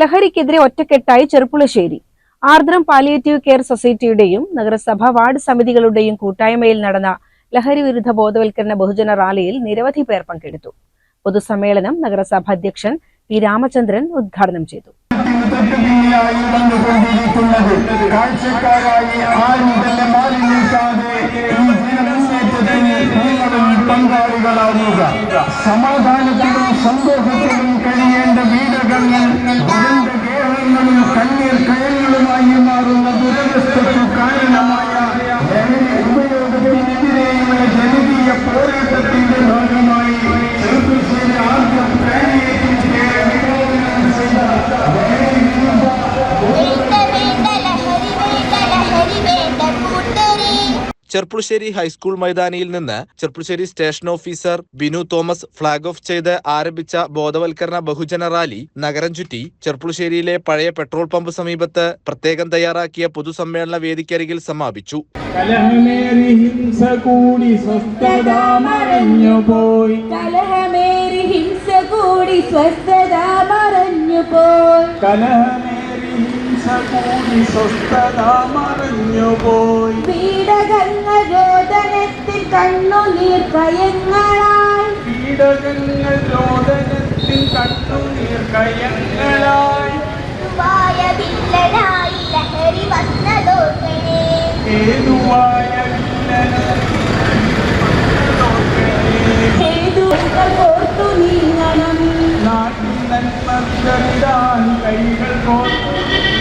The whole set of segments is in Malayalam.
ലഹരിക്കെതിരെ ഒറ്റക്കെട്ടായി ചെറുപ്പുളശ്ശേരി. ആർദ്രം പാലിയേറ്റീവ് കെയർ സൊസൈറ്റിയുടെയും നഗരസഭ വാർഡ് സമിതികളുടെയും കൂട്ടായ്മയിൽ നടന്ന ലഹരി വിരുദ്ധ ബോധവൽക്കരണ ബഹുജന റാലിയിൽ നിരവധി പേർ പങ്കെടുത്തു. പൊതുസമ്മേളനം നഗരസഭ അധ്യക്ഷൻ പി രാമചന്ദ്രൻ ഉദ്ഘാടനം ചെയ്തു. സമാധാനത്തിനും വന്നുകൊണ്ടിരിക്കുന്നത് ചെർപ്പുളശ്ശേരി ഹൈസ്കൂൾ മൈതാനിയിൽ നിന്ന് Cherpulassery station officer Binu Thomas flag off ചെയ്ത് ആരംഭിച്ച ബോധവൽക്കരണ ബഹുജന റാലി നഗരം ചുറ്റി ചെർപ്പുളശ്ശേരിയിലെ പഴയ പെട്രോൾ പമ്പ് സമീപത്ത് പ്രത്യേകം തയ്യാറാക്കിയ പൊതുസമ്മേളന വേദിക്കരികിൽ സമാപിച്ചു. കലഹമേറി ഹിംസ കൂടി സ്വസ്ഥത മറഞ്ഞു പോയി കലഹമേറി ഹിംസ കൂടി സ്വസ്ഥത മറഞ്ഞു പോയി ഹിംസ കൂടി സ്വസ്ഥത മറിഞ്ഞു പോയി പീഡകങ്ങൾ രോദനത്തിൽ കണ്ണുനീർ കയങ്ങളായി പീഡകങ്ങൾ രോദനത്തിൽ കണ്ണുനീർ കയങ്ങളായി വായ വില്ലനായി ലഹരി വന്നതോർക്കണേ ഏതുവായ ഓർത്തു നീങ്ങണം. നാട്ടിൽ നന്മ കൈകൾ കോർത്തു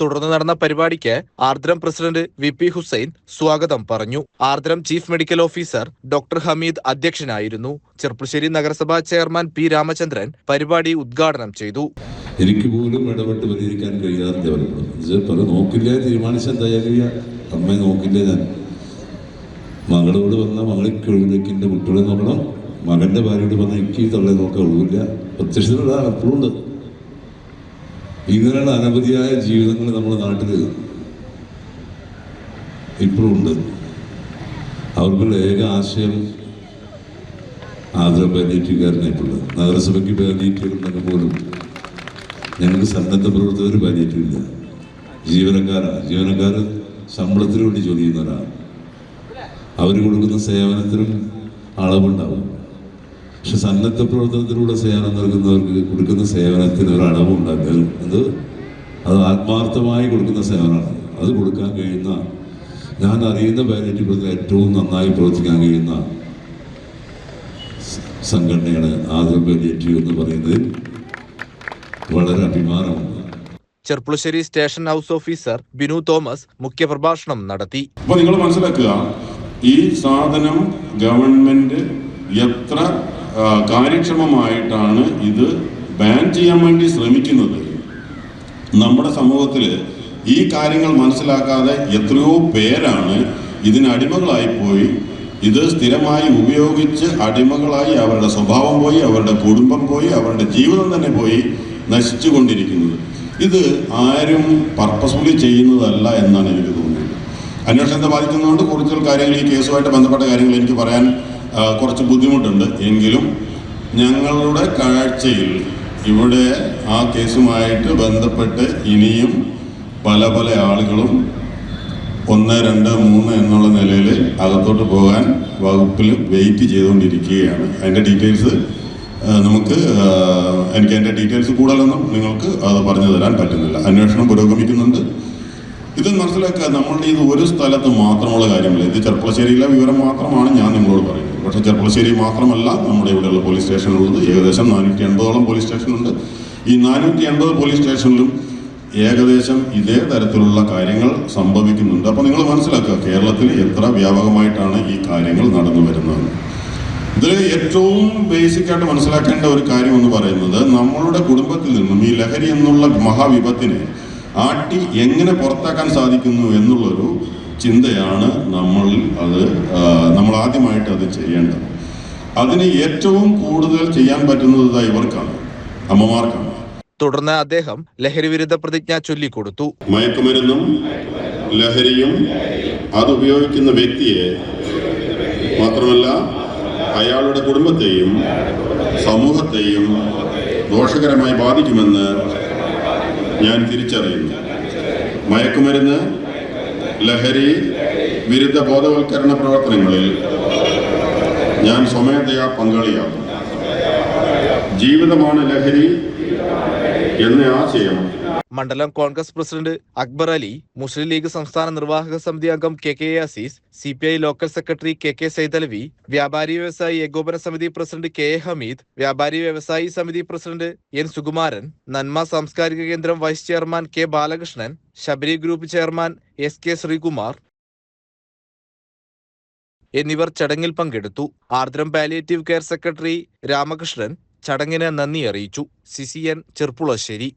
തുടർന്ന് നടന്ന പരിപാടിക്ക് Ardram president V P Hussain സ്വാഗതം പറഞ്ഞു. Ardram chief medical officer doctor Hameed അധ്യക്ഷനായിരുന്നു. ചെർപ്പുശ്ശേരി നഗരസഭാ ചെയർമാൻ പി രാമചന്ദ്രൻ പരിപാടി ഉദ്ഘാടനം ചെയ്തു. എനിക്ക് പോലും ഇടപെട്ട് പരിഹരിക്കാൻ കഴിയാത്തവരുണ്ട് പല നോക്കില്ല? നോക്കില്ല മകളോട് വന്ന മകളെ നോക്കണം. മകന്റെ ഭാര്യയോട് വന്ന എനിക്ക് തള്ളെ നോക്കാൻ ഒഴിവില്ല പ്രത്യക്ഷത്തിലുള്ള എപ്പോഴും ഉണ്ട്. ഇങ്ങനെയുള്ള അനവധിയായ ജീവിതങ്ങൾ നമ്മുടെ നാട്ടിൽ ഇപ്പോഴും ഉണ്ട്. അവർക്കുള്ള ഏക ആശയം ആദര പാലിയേറ്റീവുകാരനായിട്ടുള്ളത് നഗരസഭയ്ക്ക് പാലിയേറ്റീവ് ഉണ്ടെങ്കിൽ പോലും ഞങ്ങൾക്ക് സന്നദ്ധ പ്രവർത്തകർ പാലിയേറ്റീവില്ല ജീവനക്കാരാണ്. ജീവനക്കാർ ശമ്പളത്തിന് വേണ്ടി ജോലി ചെയ്യുന്നവരാണ് അവർ കൊടുക്കുന്ന സേവനത്തിനും അളവുണ്ടാവും. പക്ഷെ സന്നദ്ധ പ്രവർത്തനത്തിലൂടെ സേവനം നൽകുന്നവർക്ക് കൊടുക്കുന്ന സേവനത്തിന് ഒരു അളവുണ്ടാക്കുക അത് അത് ആത്മാർത്ഥമായി കൊടുക്കുന്ന സേവനമാണ്. അത് കൊടുക്കാൻ കഴിയുന്ന ഞാൻ അറിയുന്ന പാലിയേറ്റീവ് ഏറ്റവും നന്നായി പ്രവർത്തിക്കാൻ കഴിയുന്ന സംഘടനയാണ് ആദ്യം പാലിയേറ്റീവ് എന്ന് പറയുന്നതിൽ വളരെ അഭിമാനമുണ്ട് Cherpulassery station house officer Binu Thomas മുഖ്യപ്രഭാഷണം നടത്തി. അപ്പോൾ നിങ്ങൾ മനസ്സിലാക്കുക ഈ സാധനം ഗവൺമെന്റ് എത്ര കാര്യക്ഷമമായിട്ടാണ് ഇത് ബാൻ ചെയ്യാൻ വേണ്ടി ശ്രമിക്കുന്നത്. നമ്മുടെ സമൂഹത്തിൽ ഈ കാര്യങ്ങൾ മനസ്സിലാക്കാതെ എത്രയോ പേരാണ് ഇതിന് അടിമകളായി പോയി. ഇത് സ്ഥിരമായി ഉപയോഗിച്ച് അടിമകളായി അവരുടെ സ്വഭാവം പോയി അവരുടെ കുടുംബം പോയി അവരുടെ ജീവിതം തന്നെ പോയി നശിച്ചു കൊണ്ടിരിക്കുന്നത് ഇത് ആരും പർപ്പസ്ഫുള്ളി ചെയ്യുന്നതല്ല എന്നാണ് എനിക്ക് തോന്നുന്നത്. അന്വേഷണത്തെ ബാധിക്കുന്നതുകൊണ്ട് കൂടുതൽ കാര്യങ്ങൾ ഈ കേസുമായിട്ട് ബന്ധപ്പെട്ട കാര്യങ്ങൾ എനിക്ക് പറയാൻ കുറച്ച് ബുദ്ധിമുട്ടുണ്ട്. എങ്കിലും ഞങ്ങളുടെ കാഴ്ചയിൽ ഇവിടെ ആ കേസുമായിട്ട് ബന്ധപ്പെട്ട് ഇനിയും പല പല ആളുകളും ഒന്ന് രണ്ട് മൂന്ന് എന്നുള്ള നിലയിൽ അകത്തോട്ട് പോകാൻ വകുപ്പിൽ വെയിറ്റ് ചെയ്തുകൊണ്ടിരിക്കുകയാണ്. അതിന്റെ ഡീറ്റെയിൽസ് നമുക്ക് എനിക്ക് അതിന്റെ ഡീറ്റെയിൽസ് കൂടുതലൊന്നും നിങ്ങൾക്ക് അത് പറഞ്ഞു തരാൻ പറ്റുന്നില്ല. അന്വേഷണം പുരോഗമിക്കുന്നുണ്ട്. ഇത് മനസ്സിലാക്കുക നമ്മളുടെ ഇത് ഒരു സ്ഥലത്ത് മാത്രമുള്ള കാര്യമല്ല. ഇത് ചെർപ്പളശ്ശേരിയിലെ വിവരം മാത്രമാണ് ഞാൻ നിങ്ങളോട് പറയുന്നത്. പക്ഷേ ചെർപ്പളശ്ശേരി മാത്രമല്ല. നമ്മുടെ ഇവിടെയുള്ള പോലീസ് സ്റ്റേഷനുള്ളത് ഏകദേശം നാനൂറ്റി എൺപതോളം പോലീസ് സ്റ്റേഷനുണ്ട് ഈ നാനൂറ്റി എൺപത് പോലീസ് സ്റ്റേഷനിലും ഏകദേശം ഇതേ തരത്തിലുള്ള കാര്യങ്ങൾ സംഭവിക്കുന്നുണ്ട്. അപ്പോൾ നിങ്ങൾ മനസ്സിലാക്കുക കേരളത്തിൽ എത്ര വ്യാപകമായിട്ടാണ് ഈ കാര്യങ്ങൾ നടന്നു വരുന്നത്. ഇതിൽ ഏറ്റവും ബേസിക്കായിട്ട് മനസ്സിലാക്കേണ്ട ഒരു കാര്യം എന്ന് പറയുന്നത് നമ്മളുടെ കുടുംബത്തിൽ നിന്നും ഈ ലഹരി എന്നുള്ള മഹാവിപത്തിനെ ആട്ടി എങ്ങനെ പുറത്താക്കാൻ സാധിക്കുന്നു എന്നുള്ളൊരു ചിന്തയാണ് നമ്മൾ അത് നമ്മൾ ആദ്യമായിട്ട് അത് ചെയ്യേണ്ടത്. അതിന് ഏറ്റവും കൂടുതൽ ചെയ്യാൻ പറ്റുന്നത് ഇവർക്കാണ് അമ്മമാർക്കാണ്. തുടർന്ന് അദ്ദേഹം ലഹരി വിരുദ്ധ പ്രതിജ്ഞ ചൊല്ലിക്കൊടുത്തു. മയക്കുമരുന്നും ലഹരിയും അത് ഉപയോഗിക്കുന്ന വ്യക്തിയെ മാത്രമല്ല അയാളുടെ കുടുംബത്തെയും സമൂഹത്തെയും ദോഷകരമായി ബാധിക്കുമെന്ന് ഞാൻ തിരിച്ചറിയുന്നു. മയക്കുമരുന്ന് ലഹരി വിരുദ്ധ ബോധവൽക്കരണ പ്രവർത്തനങ്ങളിൽ ഞാൻ സ്വമേധയാ പങ്കാളിയാകും ജീവിതമാണ് ലഹരി എന്ന ആശയം മണ്ഡലം കോൺഗ്രസ് പ്രസിഡന്റ് അക്ബർ അലി മുസ്ലിം ലീഗ് സംസ്ഥാന നിർവാഹക സമിതി അംഗം K K Azeez C P I local secretary K K Saithalavi വ്യാപാരി വ്യവസായി ഏകോപന സമിതി പ്രസിഡന്റ് കെ എ ഹമീദ് വ്യാപാരി വ്യവസായി സമിതി പ്രസിഡന്റ് എൻ സുകുമാരൻ നന്മ സാംസ്കാരിക കേന്ദ്രം vice chairman K Balakrishnan Sabari group chairman S K Sreekumar എന്നിവർ ചടങ്ങിൽ പങ്കെടുത്തു. Ardram palliative care secretary Ramakrishnan ചടങ്ങിന് നന്ദി അറിയിച്ചു. സിസിഎൻ ചെർപ്പുളശ്ശേരി